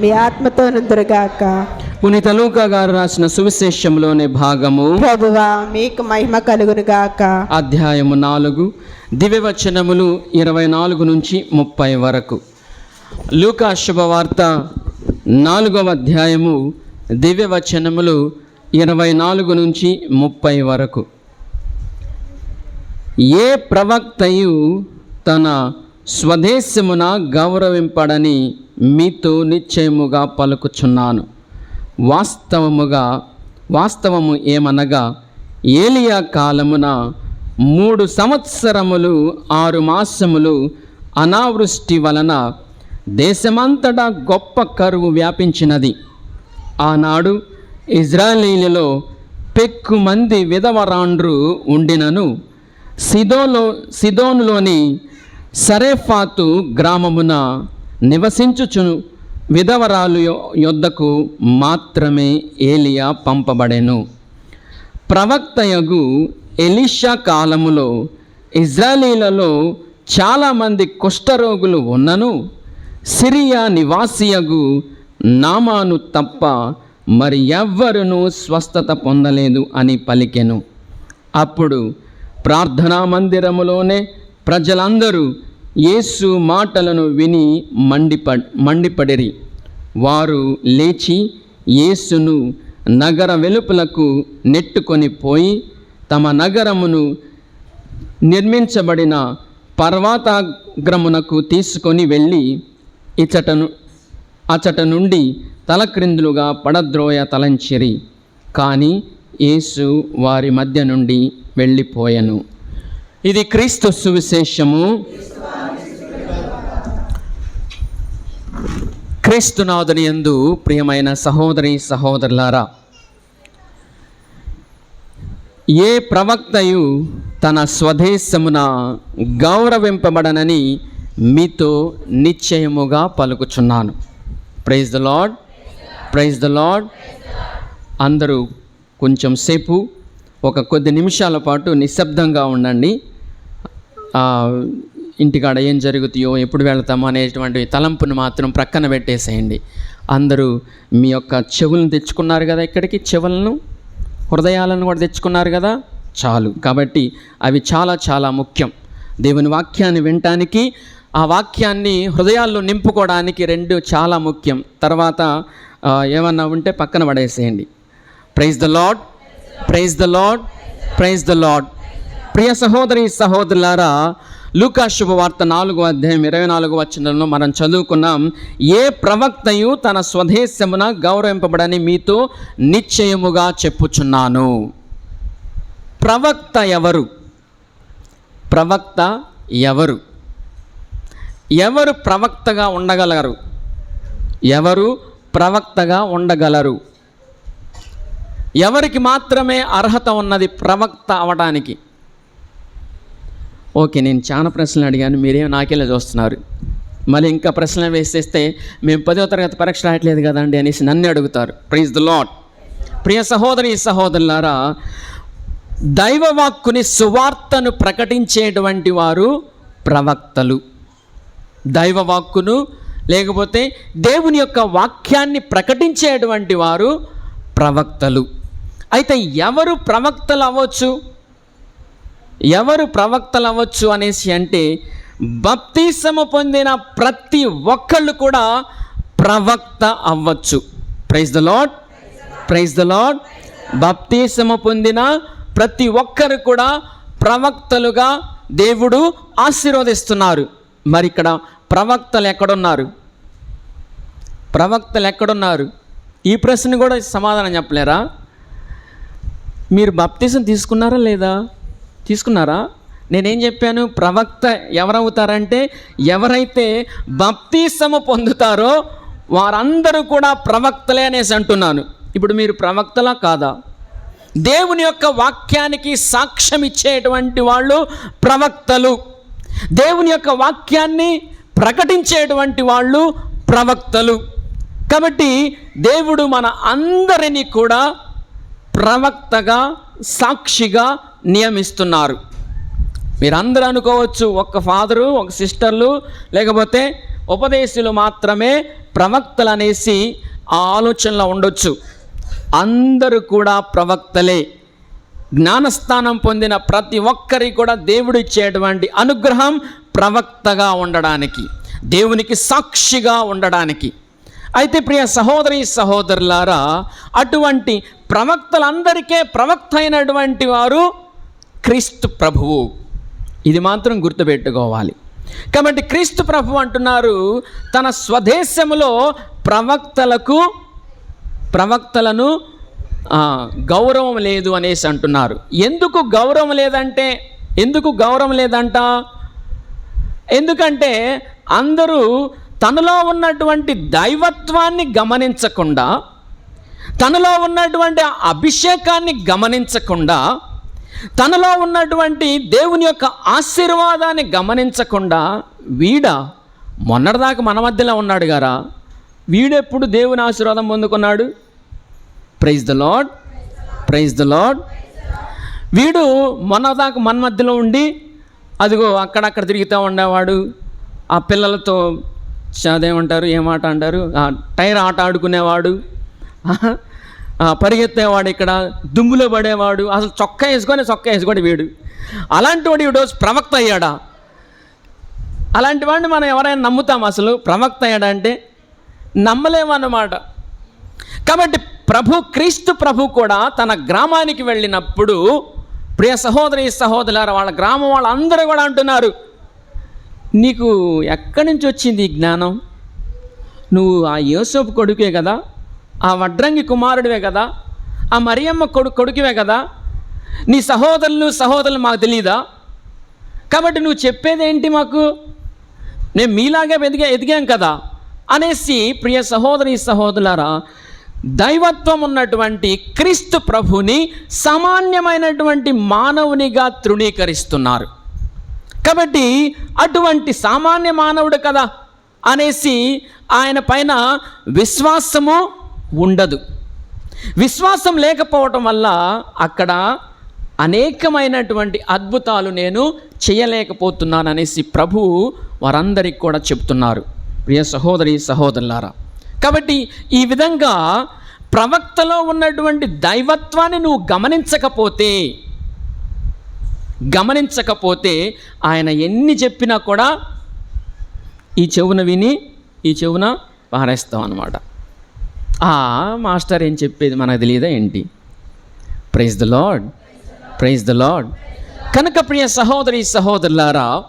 మీ ఆత్మతో నుందురుగాక పునీత లూకా గారు రాసిన సువిశేషంలోని భాగము. ప్రభువా మీకు మహిమ కలుగును గాక అధ్యాయము నాలుగు దివ్యవచనములు ఇరవై నాలుగు నుంచి ముప్పై వరకు. లూకా శుభవార్త నాలుగవ అధ్యాయము దివ్యవచనములు ఇరవై నాలుగు నుంచి ముప్పై వరకు. ఏ ప్రవక్తయు తన స్వదేశమున గౌరవింపడని మీతో నిశ్చయముగా పలుకుచున్నాను. వాస్తవముగా వాస్తవము ఏమనగా ఏలియా కాలమున మూడు సంవత్సరములు ఆరు మాసములు అనావృష్టి వలన దేశమంతటా గొప్ప కరువు వ్యాపించినది. ఆనాడు ఇజ్రాయేలీలలో పెక్కుమంది విధవరాండ్రు ఉండినను సిదోలో సిదోన్లోని సరేఫాతు గ్రామమున నివసించుచు విధవరాలు యొద్దకు మాత్రమే ఏలియా పంపబడెను. ప్రవక్తయగు ఎలిషా కాలములో ఇజ్రాయేలీలలో చాలామంది కుష్ఠరోగులు ఉన్నను. సిరియా నివాసియగు నామాను తప్ప మరి ఎవ్వరునూ స్వస్థత పొందలేదు అని పలికెను. అప్పుడు ప్రార్థనా మందిరములోనే ప్రజలందరూ యేసు మాటలను విని మండిప మండిపడిరి. వారు లేచి యేసును నగర వెలుపలకు నెట్టుకొని పోయి తమ నగరమును నిర్మించబడిన పర్వతాగ్రమునకు తీసుకొని వెళ్ళి ఇచటను అచట నుండి తలక్రిందులుగా పడద్రోయ తలంచిరి. కానీ యేసు వారి మధ్య నుండి వెళ్ళిపోయెను. ఇది క్రీస్తు సువిశేషము. క్రీస్తునాథుని యందు ప్రియమైన సహోదరి సహోదరులారా ఏ ప్రవక్తయు తన స్వదేశమున గౌరవింపబడనని మీతో నిశ్చయముగా పలుకుచున్నాను. Praise the Lord praise the Lord అందరూ కొంచెం సేపు ఒక కొద్ది నిమిషాల పాటు నిశ్శబ్దంగా ఉండండి. ఇంటికాడ ఏం జరుగుతాయో ఎప్పుడు వెళ్తామో అనేటువంటి తలంపును మాత్రం ప్రక్కన పెట్టేసేయండి. అందరూ మీ యొక్క చెవులను తెచ్చుకున్నారు కదా ఇక్కడికి చెవులను హృదయాలను కూడా తెచ్చుకున్నారు కదా? చాలు. కాబట్టి అవి చాలా చాలా ముఖ్యం. దేవుని వాక్యాన్ని వినటానికి ఆ వాక్యాన్ని హృదయాల్లో నింపుకోవడానికి రెండు చాలా ముఖ్యం. తర్వాత ఏమన్నా ఉంటే పక్కన పడేసేయండి. Praise the Lord praise the Lord praise the Lord ప్రియ సహోదరి సహోదరులారా లూకా శుభవార్త నాలుగో అధ్యాయం ఇరవై నాలుగు వచనంలో మనం చదువుకున్నాం ఏ ప్రవక్తయు తన స్వదేశమున గౌరవింపబడని మీతో నిశ్చయముగా చెప్పుచున్నాను. ప్రవక్త ఎవరు? ప్రవక్త ఎవరు? ఎవరు ప్రవక్తగా ఉండగలరు? ఎవరు ప్రవక్తగా ఉండగలరు? ఎవరికి మాత్రమే అర్హత ఉన్నది ప్రవక్త అవడానికి? ఓకే నేను చాలా ప్రశ్నలు అడిగాను మీరేం నాకెళ్ళి చూస్తున్నారు. మళ్ళీ ఇంకా ప్రశ్నలు వేసేస్తే మేము పదో తరగతి పరీక్ష రాయట్లేదు కదండి అనేసి నన్ను అడుగుతారు. ప్రైజ్ ద లాట్ ప్రియ సహోదరి సహోదరులారా దైవవాక్కుని సువార్తను ప్రకటించేటువంటి వారు ప్రవక్తలు. దైవవాక్కును లేకపోతే దేవుని యొక్క వాక్యాన్ని ప్రకటించేటువంటి వారు ప్రవక్తలు. అయితే ఎవరు ప్రవక్తలు అవ్వచ్చు? ఎవరు ప్రవక్తలు అవ్వచ్చు అనేసి అంటే బప్తీసము పొందిన ప్రతి ఒక్కళ్ళు కూడా ప్రవక్త అవ్వచ్చు. Praise the Lord praise the Lord బప్తీసము పొందిన ప్రతి ఒక్కరు కూడా ప్రవక్తలుగా దేవుడు ఆశీర్వదిస్తున్నారు. మరి ఇక్కడ ప్రవక్తలు ఎక్కడున్నారు? ప్రవక్తలు ఎక్కడున్నారు? ఈ ప్రశ్న కూడా సమాధానం చెప్పలేరా? మీరు బప్తీసం తీసుకున్నారా లేదా? తీసుకున్నారా? నేనేం చెప్పాను? ప్రవక్త ఎవరవుతారంటే ఎవరైతే బప్తిసము పొందుతారో వారందరూ కూడా ప్రవక్తలే అనేసి అంటున్నాను. ఇప్పుడు మీరు ప్రవక్తలా కాదా? దేవుని యొక్క వాక్యానికి సాక్ష్యం ఇచ్చేటువంటి వాళ్ళు ప్రవక్తలు. దేవుని యొక్క వాక్యాన్ని ప్రకటించేటువంటి వాళ్ళు ప్రవక్తలు. కాబట్టి దేవుడు మన అందరినీ కూడా ప్రవక్తగా సాక్షిగా నియమిస్తున్నారు. మీరందరూ అనుకోవచ్చు ఒక్క ఫాదరు ఒక సిస్టర్లు లేకపోతే ఉపదేశులు మాత్రమే ప్రవక్తలు అనేసి ఆ ఆలోచనలో ఉండొచ్చు. అందరూ కూడా ప్రవక్తలే. జ్ఞానస్థానం పొందిన ప్రతి ఒక్కరికి కూడా దేవుడు ఇచ్చేటువంటి అనుగ్రహం ప్రవక్తగా ఉండడానికి దేవునికి సాక్షిగా ఉండడానికి. అయితే ప్రియ సహోదరి సహోదరులారా అటువంటి ప్రవక్తలందరికీ ప్రవక్త అయినటువంటి వారు క్రీస్తు ప్రభువు. ఇది మాత్రం గుర్తుపెట్టుకోవాలి. కాబట్టి క్రీస్తు ప్రభు అంటున్నారు తన స్వదేశములో ప్రవక్తలకు ప్రవక్తలను గౌరవం లేదు అనేసి అంటున్నారు. ఎందుకు గౌరవం లేదంటే ఎందుకు గౌరవం లేదంట? ఎందుకంటే అందరూ తనలో ఉన్నటువంటి దైవత్వాన్ని గమనించకుండా తనలో ఉన్నటువంటి అభిషేకాన్ని గమనించకుండా తనలో ఉన్నటువంటి దేవుని యొక్క ఆశీర్వాదాన్ని గమనించకుండా వీడ మొన్నటిదాకా మన మధ్యలో ఉన్నాడు గారా. వీడెప్పుడు దేవుని ఆశీర్వాదం పొందుకున్నాడు? Praise the Lord praise the Lord వీడు మొన్నదాకా మన మధ్యలో ఉండి అదిగో అక్కడక్కడ తిరుగుతూ ఉండేవాడు. ఆ పిల్లలతో అదేమంటారు? ఏమాట అంటారు? ఆ టైర్ ఆట ఆడుకునేవాడు. పరిగెత్తేవాడు ఇక్కడ దుమ్ములో పడేవాడు అసలు చొక్కా వేసుకొని చొక్కా వేసుకొని వీడు. అలాంటి వాడు ఈరోజు ప్రవక్త అయ్యాడా? అలాంటి వాడిని మనం ఎవరైనా నమ్ముతాం అసలు? ప్రవక్త అయ్యాడంటే నమ్మలేమన్నమాట. కాబట్టి ప్రభు క్రీస్తు ప్రభు కూడా తన గ్రామానికి వెళ్ళినప్పుడు ప్రియ సహోదరి సహోదరులారు వాళ్ళ గ్రామం వాళ్ళందరూ కూడా అంటున్నారు నీకు ఎక్కడి నుంచి వచ్చింది ఈ జ్ఞానం? నువ్వు ఆ యోసేపు కొడుకే కదా ఆ వడ్రంగి కుమారుడివే కదా? ఆ మరియమ్మ కొడు కొడుకువే కదా? నీ సహోదరులు సహోదరులు మాకు తెలియదా కాబట్టి నువ్వు చెప్పేది ఏంటి మాకు? నేను మీలాగే ఎదిగా ఎదిగాం కదా? అనేసి ప్రియ సహోదరి సహోదరులారా దైవత్వం ఉన్నటువంటి క్రీస్తు ప్రభుని సామాన్యమైనటువంటి మానవునిగా తృణీకరిస్తున్నారు. కాబట్టి అటువంటి సామాన్య మానవుడు కదా? అనేసి ఆయన పైన విశ్వాసము ఉండదు. విశ్వాసం లేకపోవటం వల్ల అక్కడ అనేకమైనటువంటి అద్భుతాలు నేను చేయలేకపోతున్నాననేసి ప్రభు వారందరికి కూడా చెప్తున్నారు. ప్రియ సహోదరి సహోదరులారా కాబట్టి ఈ విధంగా ప్రవక్తలో ఉన్నటువంటి దైవత్వాన్ని నువ్వు గమనించకపోతే గమనించకపోతే ఆయన ఎన్ని చెప్పినా కూడా ఈ చెవున విని ఈ చెవున పారేస్తాం అనమాట ఆ మాస్టర్ ఏం చెప్పేది మనకు తెలియదా ఏంటి? Praise the Lord praise the Lord కనుక ప్రియ సహోదరి సహోదరులారా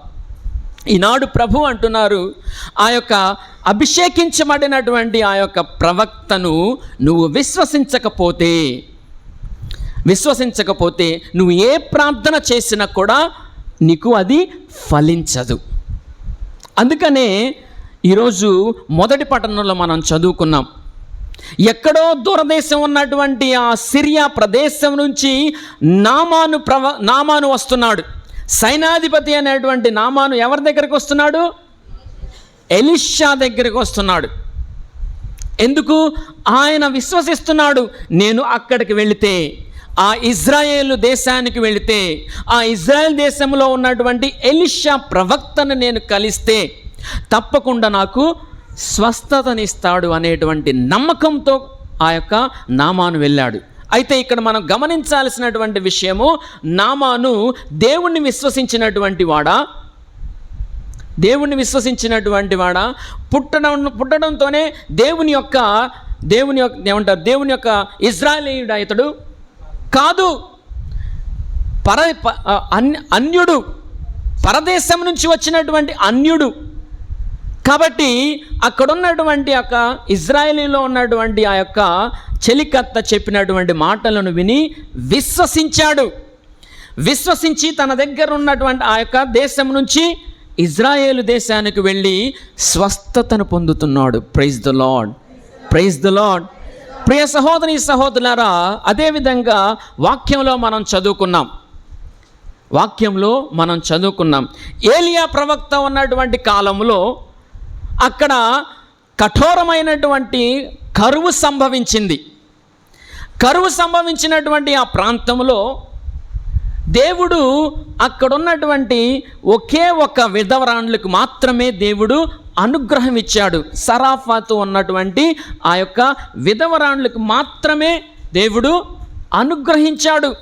ఈనాడు ప్రభు అంటున్నారు ఆ యొక్క అభిషేకించబడినటువంటి ఆ యొక్క ప్రవక్తను నువ్వు విశ్వసించకపోతే విశ్వసించకపోతే నువ్వు ఏ ప్రార్థన చేసినా కూడా నీకు అది ఫలించదు. అందుకనే ఈరోజు మొదటి పట్టణంలో మనం చదువుకున్నాం. ఎక్కడో దూరదేశం ఉన్నటువంటి ఆ సిరియా ప్రదేశం నుంచి నామాను ప్రవ నామాను వస్తున్నాడు. సైనాధిపతి అనేటువంటి నామాను ఎవరి దగ్గరికి వస్తున్నాడు? ఎలిషా దగ్గరికి వస్తున్నాడు. ఎందుకు? ఆయన విశ్వసిస్తున్నాడు నేను అక్కడికి వెళితే ఆ ఇజ్రాయేల్ దేశానికి వెళితే ఆ ఇజ్రాయెల్ దేశంలో ఉన్నటువంటి ఎలిషా ప్రవక్తను నేను కలిస్తే తప్పకుండా నాకు స్వస్థతనిస్తాడు అనేటువంటి నమ్మకంతో ఆ యొక్క నామాను వెళ్ళాడు. అయితే ఇక్కడ మనం గమనించాల్సినటువంటి విషయము నామాను దేవుణ్ణి విశ్వసించినటువంటి వాడా? దేవుణ్ణి విశ్వసించినటువంటి వాడా? పుట్టడం పుట్టడంతోనే దేవుని యొక్క దేవుని యొక్క ఏమంటారు దేవుని యొక్క ఇజ్రాయేలీయుడు ఇతడు కాదు. పర ప- అన్- అన్యుడు పరదేశం నుంచి వచ్చినటువంటి అన్యుడు. కాబట్టి అక్కడ ఉన్నటువంటి యొక్క ఇజ్రాయేలీలో ఉన్నటువంటి ఆ యొక్క చెలికత్త చెప్పినటువంటి మాటలను విని విశ్వసించాడు. విశ్వసించి తన దగ్గర ఉన్నటువంటి ఆ యొక్క దేశం నుంచి ఇజ్రాయేలు దేశానికి వెళ్ళి స్వస్థతను పొందుతున్నాడు. Praise the Lord praise the Lord ప్రియ సహోదరి సహోదరులారా అదేవిధంగా వాక్యంలో మనం చదువుకున్నాం. వాక్యంలో మనం చదువుకున్నాం. ఏలియా ప్రవక్త ఉన్నటువంటి కాలంలో అక్కడ కఠోరమైనటువంటి కరువు సంభవించింది. కరువు సంభవించినటువంటి ఆ ప్రాంతంలో దేవుడు అక్కడున్నటువంటి ఒకే ఒక విధవరాండ్లకు మాత్రమే దేవుడు అనుగ్రహం ఇచ్చాడు. సరాఫాతో ఉన్నటువంటి ఆ యొక్క విధవరాండ్లకు మాత్రమే దేవుడు అనుగ్రహించాడు.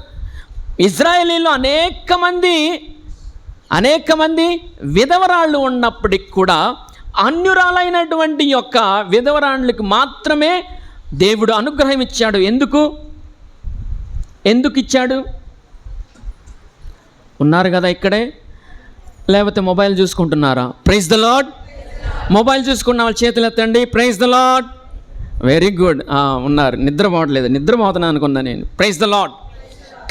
ఇజ్రాయేలీలో అనేక మంది అనేక మంది విధవరాళ్ళు ఉన్నప్పటికి కూడా అన్యురాలైనటువంటి యొక్క విధవరాణులకు మాత్రమే దేవుడు అనుగ్రహం ఇచ్చాడు. ఎందుకు? ఎందుకు ఇచ్చాడు? ఉన్నారు కదా ఇక్కడే? లేకపోతే మొబైల్ చూసుకుంటున్నారా? ప్రైజ్ ద లాడ్ మొబైల్ చూసుకున్న వాళ్ళ చేతులు ఎత్తండి. Praise the Lord very good ఉన్నారు. నిద్రపోవట్లేదు నిద్రపోతున్నా అనుకున్నా నేను. ప్రైజ్ ద లాడ్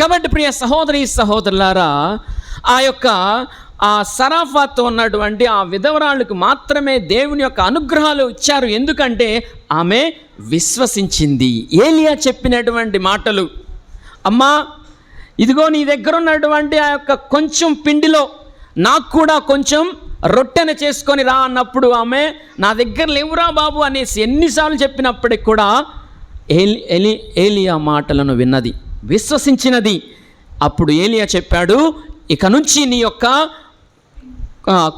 కాబట్టి ప్రియ సహోదరి సహోదరులారా ఆ యొక్క ఆ సరాఫాతో ఉన్నటువంటి ఆ విధవరాళ్ళకు మాత్రమే దేవుని యొక్క అనుగ్రహాలు ఇచ్చారు. ఎందుకంటే ఆమె విశ్వసించింది. ఏలియా చెప్పినటువంటి మాటలు అమ్మా ఇదిగో నీ దగ్గర ఉన్నటువంటి ఆ యొక్క కొంచెం పిండిలో నాకు కూడా కొంచెం రొట్టెను చేసుకొని రా అన్నప్పుడు ఆమె నా దగ్గర లేవురా బాబు అనేసి ఎన్నిసార్లు చెప్పినప్పటికి కూడా ఏలి ఎలి ఏలియా మాటలను విన్నది విశ్వసించినది. అప్పుడు ఏలియా చెప్పాడు ఇక నుంచి నీ యొక్క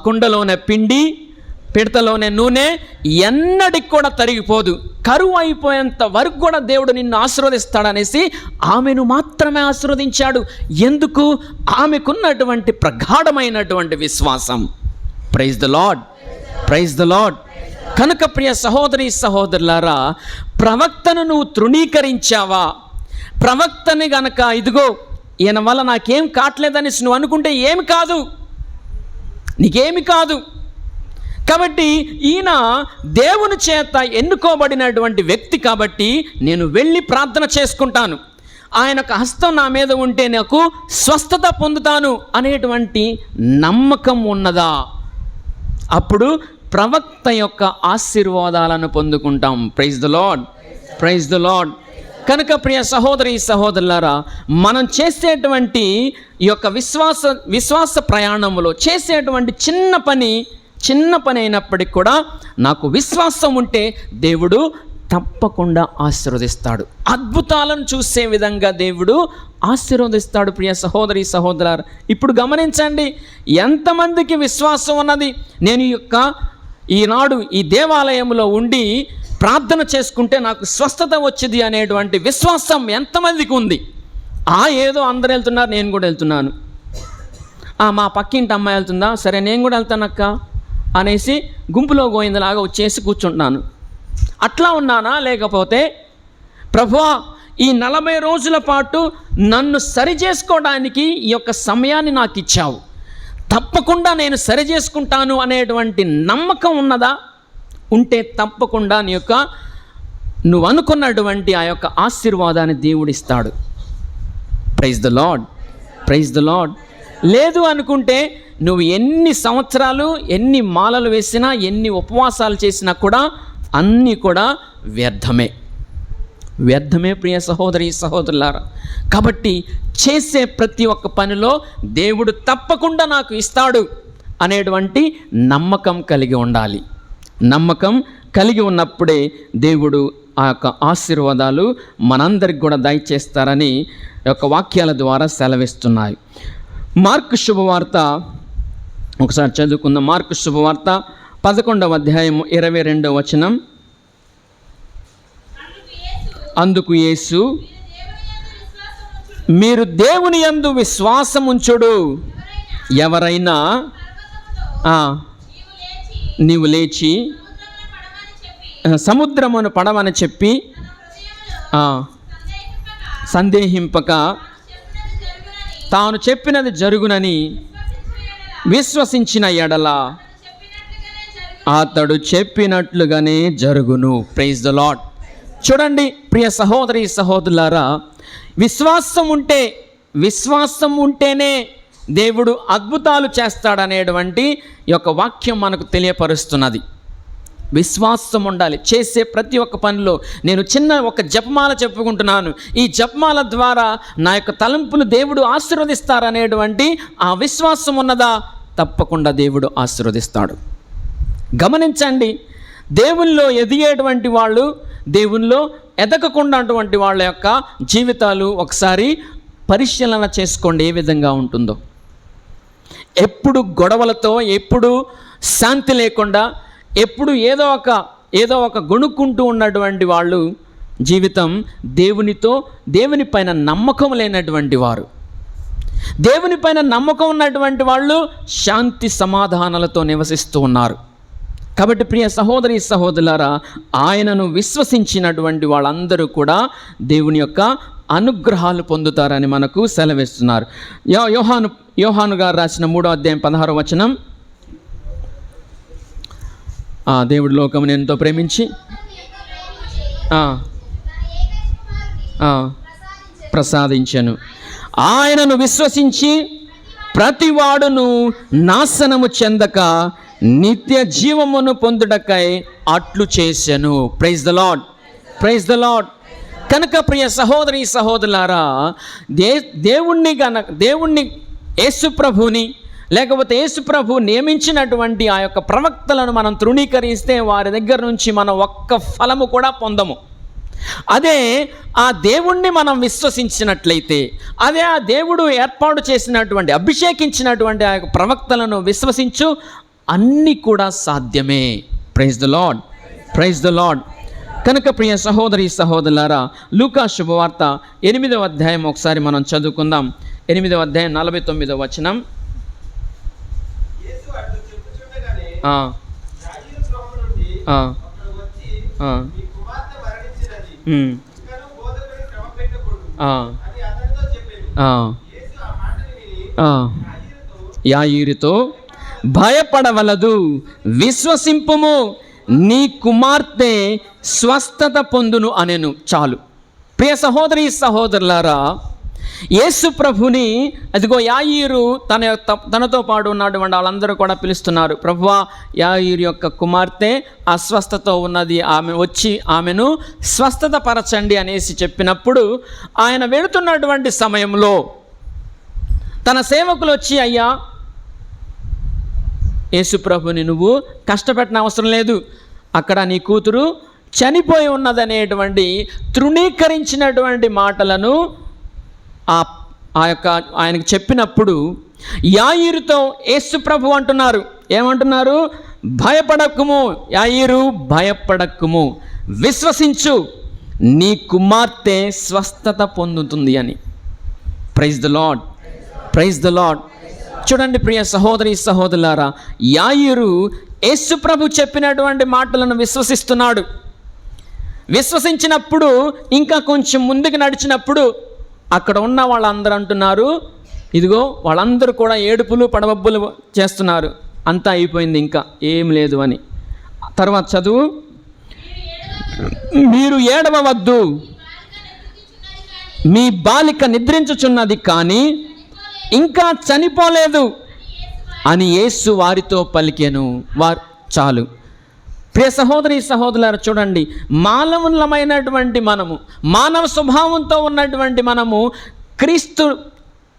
కుండలోనే పిండి పిడతలోనే నూనె ఎన్నటికి కూడా తరిగిపోదు. కరువు అయిపోయేంత వరకు కూడా దేవుడు నిన్ను ఆశీర్వదిస్తాడనేసి ఆమెను మాత్రమే ఆశీర్వదించాడు. ఎందుకు? ఆమెకున్నటువంటి ప్రగాఢమైనటువంటి విశ్వాసం. Praise the Lord praise the Lord కనుక ప్రియ సహోదరి సహోదరులారా ప్రవక్తను నువ్వు తృణీకరించావా? ప్రవక్తని గనక ఇదిగో ఈయన వల్ల నాకేం కావట్లేదని నువ్వు అనుకుంటే ఏమి కాదు. నీకేమి కాదు. కాబట్టి ఈయన దేవుని చేత ఎన్నుకోబడినటువంటి వ్యక్తి కాబట్టి నేను వెళ్ళి ప్రార్థన చేసుకుంటాను. ఆయన యొక్క హస్తం నా మీద ఉంటే నాకు స్వస్థత పొందుతాను అనేటువంటి నమ్మకం ఉన్నదా? అప్పుడు ప్రవక్త యొక్క ఆశీర్వాదాలను పొందుకుంటాం. Praise the Lord praise the Lord కనుక ప్రియ సహోదరి సహోదరులారా మనం చేసేటువంటి ఈ యొక్క విశ్వాస విశ్వాస ప్రయాణంలో చేసేటువంటి చిన్న పని చిన్న పని అయినప్పటికీ కూడా నాకు విశ్వాసం ఉంటే దేవుడు తప్పకుండా ఆశీర్వదిస్తాడు. అద్భుతాలను చూసే విధంగా దేవుడు ఆశీర్వదిస్తాడు ప్రియ సహోదరి సహోదరు ఇప్పుడు గమనించండి ఎంతమందికి విశ్వాసం ఉన్నది? నేను యొక్క ఈనాడు ఈ దేవాలయంలో ఉండి ప్రార్థన చేసుకుంటే నాకు స్వస్థత వచ్చింది అనేటువంటి విశ్వాసం ఎంతమందికి ఉంది? ఆ ఏదో అందరు వెళ్తున్నారు నేను కూడా వెళ్తున్నాను. "ఆ, మా పక్కింటి అమ్మాయి వెళ్తుందా? సరే నేను కూడా వెళ్తానక్క అనేసి గుంపులో గోయిందలాగా వచ్చేసి కూర్చుంటున్నాను. అట్లా ఉన్నానా? లేకపోతే ప్రభువా ఈ నలభై రోజుల పాటు నన్ను సరి చేసుకోవడానికి ఈ యొక్క సమయాన్ని నాకు ఇచ్చావు. తప్పకుండా నేను సరి చేసుకుంటాను అనేటువంటి నమ్మకం ఉన్నదా? ఉంటే తప్పకుండా నీ యొక్క నువ్వు అనుకున్నటువంటి ఆ యొక్క ఆశీర్వాదాన్ని దేవుడిస్తాడు. Praise the Lord praise the Lord లేదు అనుకుంటే నువ్వు ఎన్ని సంవత్సరాలు ఎన్ని మాలలు వేసినా ఎన్ని ఉపవాసాలు చేసినా కూడా అన్నీ కూడా వ్యర్థమే. వ్యర్థమే ప్రియ సహోదరి సహోదరులారా. కాబట్టి చేసే ప్రతి ఒక్క పనిలో దేవుడు తప్పకుండా నాకు ఇస్తాడు అనేటువంటి నమ్మకం కలిగి ఉండాలి. నమ్మకం కలిగి ఉన్నప్పుడే దేవుడు ఆ యొక్క ఆశీర్వాదాలు మనందరికి కూడా దయచేస్తారని యొక్క వాక్యాల ద్వారా సెలవిస్తున్నాయి. మార్కు శుభవార్త ఒకసారి చదువుకుందాం. మార్కు శుభవార్త పదకొండవ అధ్యాయం ఇరవై రెండవ వచనం. అందుకు యేసు మీరు దేవుని యందు విశ్వాసముంచుడు. ఎవరైనా నీవు లేచి సముద్రమును పడవని చెప్పి సందేహింపక తాను చెప్పినది జరుగునని విశ్వసించిన ఎడల అతడు చెప్పినట్లుగానే జరుగును. ప్రైజ్ ద లాడ్ చూడండి ప్రియ సహోదరి సహోదరులారా విశ్వాసం ఉంటే విశ్వాసం ఉంటేనే దేవుడు అద్భుతాలు చేస్తాడనేటువంటి యొక్క వాక్యం మనకు తెలియపరుస్తున్నది. విశ్వాసం ఉండాలి. చేసే ప్రతి ఒక్క పనిలో నేను చిన్న ఒక జపమాల చెప్పుకుంటున్నాను. ఈ జపమాల ద్వారా నా యొక్క తలంపులు దేవుడు ఆశీర్వదిస్తారనేటువంటి ఆ విశ్వాసం ఉన్నదా? తప్పకుండా దేవుడు ఆశీర్వదిస్తాడు. గమనించండి. దేవుల్లో ఎదిగేటువంటి వాళ్ళు దేవుల్లో ఎదగకుండాటువంటి వాళ్ళ యొక్క జీవితాలు ఒకసారి పరిశీలన చేసుకోండి ఏ విధంగా ఉంటుందో. ఎప్పుడు గొడవలతో ఎప్పుడు శాంతి లేకుండా ఎప్పుడు ఏదో ఒక ఏదో ఒక గొణుక్కుంటూ ఉన్నటువంటి వాళ్ళు జీవితం దేవునితో దేవుని పైన నమ్మకం లేనటువంటి వారు. దేవుని పైన నమ్మకం ఉన్నటువంటి వాళ్ళు శాంతి సమాధానాలతో నివసిస్తూ ఉన్నారు. కాబట్టి ప్రియ సహోదరి సహోదరులారా ఆయనను విశ్వసించినటువంటి వాళ్ళందరూ కూడా దేవుని యొక్క అనుగ్రహాలు పొందుతారని మనకు సెలవిస్తున్నారు. యో యోహాను యోహాను గారు రాసిన మూడో అధ్యాయం పదహారో వచనం. దేవుడి దేవుడు లోకమును ఎంతో ప్రేమించి ప్రసాదించను. ఆయనను విశ్వసించి ప్రతివాడును నాశనము చెందక నిత్య జీవమును పొందుటకై అట్లు చేశాను praise the Lord praise the Lord కనుక ప్రియ సహోదరి సహోదరులారా దే దేవుణ్ణి కనుక దేవుణ్ణి యేసుప్రభుని లేకపోతే యేసుప్రభు నియమించినటువంటి ఆ యొక్క ప్రవక్తలను మనం తృణీకరిస్తే వారి దగ్గర నుంచి మనం ఒక్క ఫలము కూడా పొందము. అదే ఆ దేవుణ్ణి మనం విశ్వసించినట్లయితే అదే ఆ దేవుడు ఏర్పాటు చేసినటువంటి అభిషేకించినటువంటి ఆ యొక్క ప్రవక్తలను విశ్వసించు అన్నీ కూడా సాధ్యమే. Praise the Lord praise the Lord కనుక ప్రియ సహోదరి సహోదరులారా లూకా శుభవార్త ఎనిమిదవ అధ్యాయం ఒకసారి మనం చదువుకుందాం. ఎనిమిదవ అధ్యాయం నలభై తొమ్మిదవ వచనం. యాయిరితో భయపడవలదు. విశ్వసింపుము. నీ కుమార్తె స్వస్థత పొందును అనెను. చాలు. ప్రియ సహోదరి సహోదరులారా యేసు ప్రభుని అదిగో యాయిరు తన యొక్క- తనతో పాటు ఉన్నటువంటి వాళ్ళందరూ కూడా పిలుస్తున్నారు. ప్రభువా యాయిరు యొక్క కుమార్తె అస్వస్థతో ఉన్నది. ఆమె వచ్చి ఆమెను స్వస్థత పరచండి అనేసి చెప్పినప్పుడు ఆయన వెళుతున్నటువంటి సమయంలో తన సేవకులు వచ్చి అయ్యా యేసుప్రభుని నువ్వు కష్టపెట్టిన అవసరం లేదు. అక్కడ నీ కూతురు చనిపోయి ఉన్నదనేటువంటి తృణీకరించినటువంటి మాటలను ఆ ఆ యొక్క ఆయనకు చెప్పినప్పుడు యాయిరుతో యేసుప్రభు అంటున్నారు. ఏమంటున్నారు? భయపడకుము యాయిరు భయపడకుము. విశ్వసించు నీ కుమార్తె స్వస్థత పొందుతుంది అని. Praise the Lord praise the Lord చూడండి ప్రియ సహోదరి సహోదరులారా యాయిరు యేసు ప్రభు చెప్పినటువంటి మాటలను విశ్వసిస్తున్నాడు. విశ్వసించినప్పుడు ఇంకా కొంచెం ముందుకు నడిచినప్పుడు అక్కడ ఉన్న వాళ్ళందరూ అంటున్నారు ఇదిగో వాళ్ళందరూ కూడా ఏడుపులు పడబబ్బులు చేస్తున్నారు. అంతా అయిపోయింది ఇంకా ఏం లేదు అని. తర్వాత చదువు. మీరు ఏడవవద్దు. మీ బాలిక నిద్రించుచున్నది కానీ ఇంకా చనిపోలేదు అని యేసు వారితో పలికెను. వారు చాలు. ప్రియ సహోదరి సహోదరులారు చూడండి మానవులమైనటువంటి మనము మానవ స్వభావంతో ఉన్నటువంటి మనము క్రీస్తు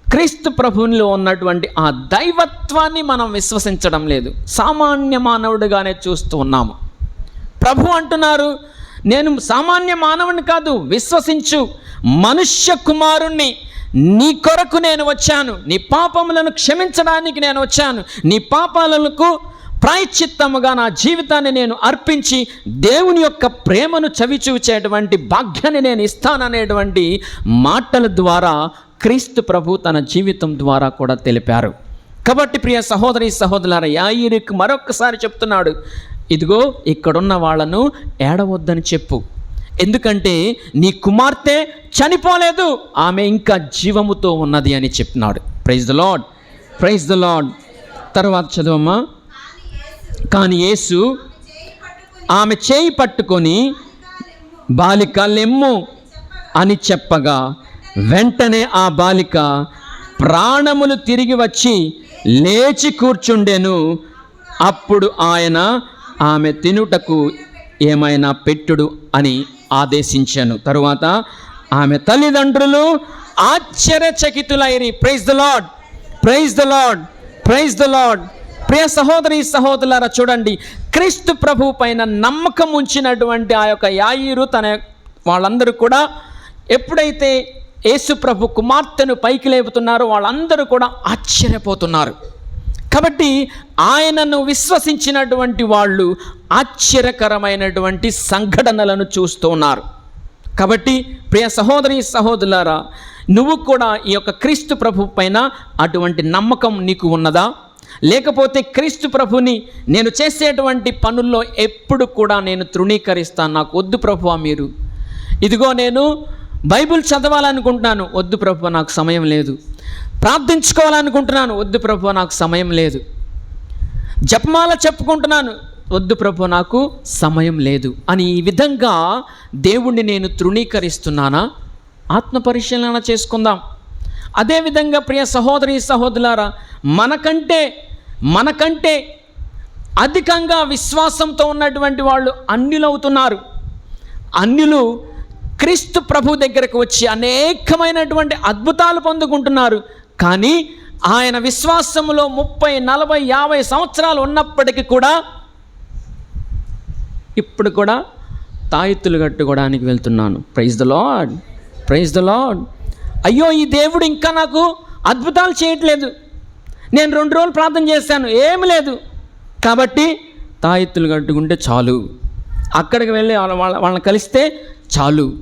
క్రీస్తు ప్రభువులో ఉన్నటువంటి ఆ దైవత్వాన్ని మనం విశ్వసించడం లేదు. సామాన్య మానవుడిగానే చూస్తూ ఉన్నాము. ప్రభు అంటున్నారు నేను సామాన్య మానవుని కాదు విశ్వసించు. మనుష్య కుమారుణ్ణి నీ కొరకు నేను వచ్చాను. నీ పాపములను క్షమించడానికి నేను వచ్చాను. నీ పాపాలకు ప్రాయశ్చిత్తముగా నా జీవితాన్ని నేను అర్పించి దేవుని యొక్క ప్రేమను చవిచూచేటువంటి భాగ్యాన్ని నేను ఇస్తాననేటువంటి మాటల ద్వారా క్రీస్తు ప్రభు తన జీవితం ద్వారా కూడా తెలిపారు. కాబట్టి ప్రియ సహోదరి సహోదరులారా యాయిరికి మరొకసారి చెప్తున్నాడు ఇదిగో ఇక్కడున్న వాళ్ళను ఏడవద్దని చెప్పు. ఎందుకంటే నీ కుమార్తె చనిపోలేదు ఆమె ఇంకా జీవముతో ఉన్నది అని చెప్పినాడు. Praise the Lord praise the Lord తర్వాత చదవమ్మా. కానీ యేసు ఆమె చేయి పట్టుకొని బాలిక లెమ్ము అని చెప్పగా వెంటనే ఆ బాలిక ప్రాణములు తిరిగి వచ్చి లేచి కూర్చుండెను. అప్పుడు ఆయన ఆమె తినుటకు ఏమైనా పెట్టుడు అని ఆదేశించాను. తరువాత ఆమె తల్లిదండ్రులు ఆశ్చర్యచకితులైరి. Praise the Lord praise the Lord praise the Lord ప్రియ సహోదరి సహోదరులారా చూడండి. క్రీస్తు ప్రభు పైన నమ్మకం ఉంచినటువంటి ఆ యొక్క యాయిరు తన వాళ్ళందరూ కూడా ఎప్పుడైతే యేసు ప్రభు కుమార్తెను పైకి లేపుతున్నారో వాళ్ళందరూ కూడా ఆశ్చర్యపోతున్నారు. కాబట్టి ఆయనను విశ్వసించినటువంటి వాళ్ళు ఆశ్చర్యకరమైనటువంటి సంఘటనలను చూస్తున్నారు కాబట్టి ప్రియ సహోదరి సహోదరులారా నువ్వు కూడా ఈ యొక్క క్రీస్తు ప్రభు పైన అటువంటి నమ్మకం నీకు ఉన్నదా? లేకపోతే క్రీస్తు ప్రభుని నేను చేసేటువంటి పనుల్లో ఎప్పుడు కూడా నేను తృణీకరిస్తాను? నాకు వద్దు ప్రభువా మీరు. ఇదిగో నేను బైబిల్ చదవాలనుకుంటున్నాను. వద్దు ప్రభు నాకు సమయం లేదు. ప్రార్థించుకోవాలనుకుంటున్నాను. వద్దు ప్రభు నాకు సమయం లేదు. జపమాల చెప్పుకుంటున్నాను. వద్దు ప్రభు నాకు సమయం లేదు. అని ఈ విధంగా దేవుణ్ణి నేను తృణీకరిస్తున్నానా? ఆత్మ పరిశీలన చేసుకుందాం. అదేవిధంగా ప్రియ సహోదరి సహోదరులారా మనకంటే మనకంటే అధికంగా విశ్వాసంతో ఉన్నటువంటి వాళ్ళు అన్యులవుతున్నారు. అన్యులు క్రీస్తు ప్రభు దగ్గరకు వచ్చి అనేకమైనటువంటి అద్భుతాలు పొందుకుంటున్నారు. కానీ ఆయన విశ్వాసములో ముప్పై నలభై యాభై సంవత్సరాలు ఉన్నప్పటికీ కూడా ఇప్పుడు కూడా తాయెత్తులు కట్టుకోవడానికి వెళ్తున్నాను. Praise the Lord praise the Lord అయ్యో ఈ దేవుడు ఇంకా నాకు అద్భుతాలు చేయట్లేదు. నేను రెండు రోజులు ప్రార్థన చేశాను ఏమి లేదు. కాబట్టి తాయెత్తులు కట్టుకుంటే చాలు. అక్కడికి వెళ్ళి వాళ్ళ వాళ్ళ- వాళ్ళని కలిస్తే చాలు.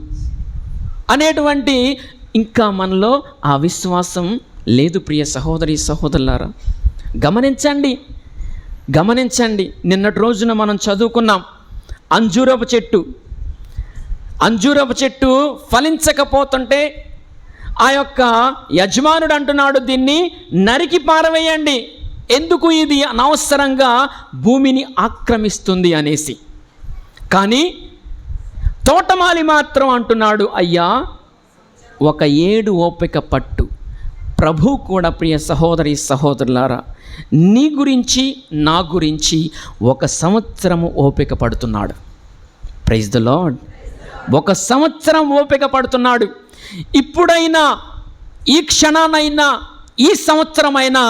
అనేటువంటి ఇంకా మనలో ఆ విశ్వాసం లేదు ప్రియ సహోదరి సహోదరులారా గమనించండి గమనించండి. నిన్నటి రోజున మనం చదువుకున్నాం అంజూరపు చెట్టు. అంజూరపు చెట్టు ఫలించకపోతుంటే ఆ యొక్క యజమానుడు అంటున్నాడు దీన్ని నరికి పారవేయండి. ఎందుకు ఇది అనవసరంగా భూమిని ఆక్రమిస్తుంది? అనేసి. కానీ తోటమాలి మాత్రం అంటున్నాడు అయ్యా ఒక ఏడు ఓపిక పట్టు. ప్రభు కూడా ప్రియ సహోదరి సహోదరులారా నీ గురించి నా గురించి ఒక సంవత్సరము ఓపిక పడుతున్నాడు. ప్రైజ్ ద లాడ్ ఒక సంవత్సరం ఓపిక పడుతున్నాడు. ఇప్పుడైనా ఈ క్షణానైనా ఈ సంవత్సరమైనా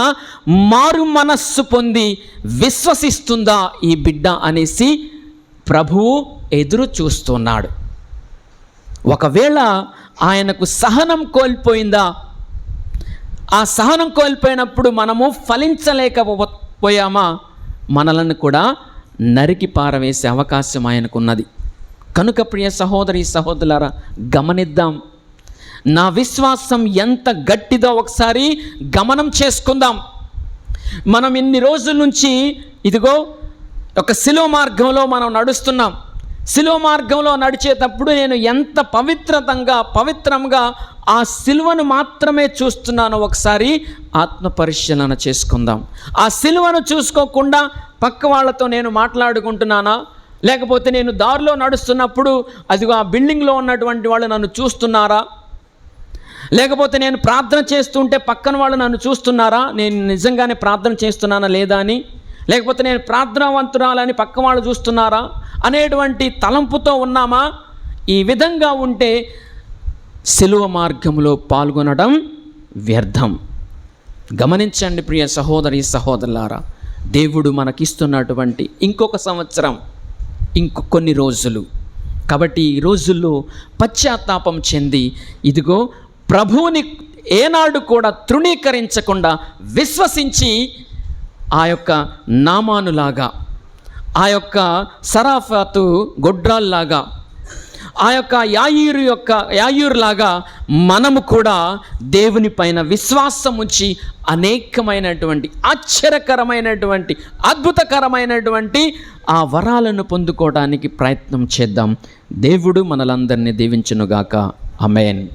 మారు మనస్సు పొంది విశ్వసిస్తుందా ఈ బిడ్డ అనేసి ప్రభువు ఎదురు చూస్తున్నాడు. ఒకవేళ ఆయనకు సహనం కోల్పోయిందా ఆ సహనం కోల్పోయినప్పుడు మనము ఫలించలేకపోయామా? మనలను కూడా నరికి పారవేసే అవకాశం ఆయనకున్నది. కనుక ప్రియ సహోదరి సహోదరులారా గమనిద్దాం. నా విశ్వాసం ఎంత గట్టిదో ఒకసారి గమనం చేసుకుందాం. మనం ఇన్ని రోజుల నుంచి ఇదిగో ఒక శిలో మార్గంలో మనం నడుస్తున్నాం. సిలువ మార్గంలో నడిచేటప్పుడు నేను ఎంత పవిత్రతంగా పవిత్రంగా ఆ సిలువను మాత్రమే చూస్తున్నాను ఒకసారి ఆత్మ పరిశీలన చేసుకుందాం. ఆ సిలువను చూసుకోకుండా పక్క వాళ్ళతో నేను మాట్లాడుకుంటున్నానా? లేకపోతే నేను దారిలో నడుస్తున్నప్పుడు అదిగో ఆ బిల్డింగ్లో ఉన్నటువంటి వాళ్ళు నన్ను చూస్తున్నారా? లేకపోతే నేను ప్రార్థన చేస్తుంటే పక్కన వాళ్ళు నన్ను చూస్తున్నారా? నేను నిజంగానే ప్రార్థన చేస్తున్నానా లేదా అని? లేకపోతే నేను ప్రార్థనావంతురాలని పక్క వాళ్ళు చూస్తున్నారా? అనేటువంటి తలంపుతో ఉన్నామా? ఈ విధంగా ఉంటే సెలువ మార్గంలో పాల్గొనడం వ్యర్థం. గమనించండి ప్రియ సహోదరి సహోదరులారా దేవుడు మనకిస్తున్నటువంటి ఇంకొక సంవత్సరం ఇంకొ కొన్ని రోజులు. కాబట్టి ఈ రోజుల్లో పశ్చాత్తాపం చెంది ఇదిగో ప్రభువుని ఏనాడు కూడా తృణీకరించకుండా విశ్వసించి ఆ యొక్క నామానులాగా ఆ యొక్క సరాఫాతు గొడ్రాల్లాగా ఆ యొక్క యాయూరు యొక్క యాయూరులాగా మనము కూడా దేవుని పైన విశ్వాసం ఉంచి అనేకమైనటువంటి ఆశ్చర్యకరమైనటువంటి అద్భుతకరమైనటువంటి ఆ వరాలను పొందుకోవడానికి ప్రయత్నం చేద్దాం. దేవుడు మనలందరినీ దీవించునుగాక. అమేన్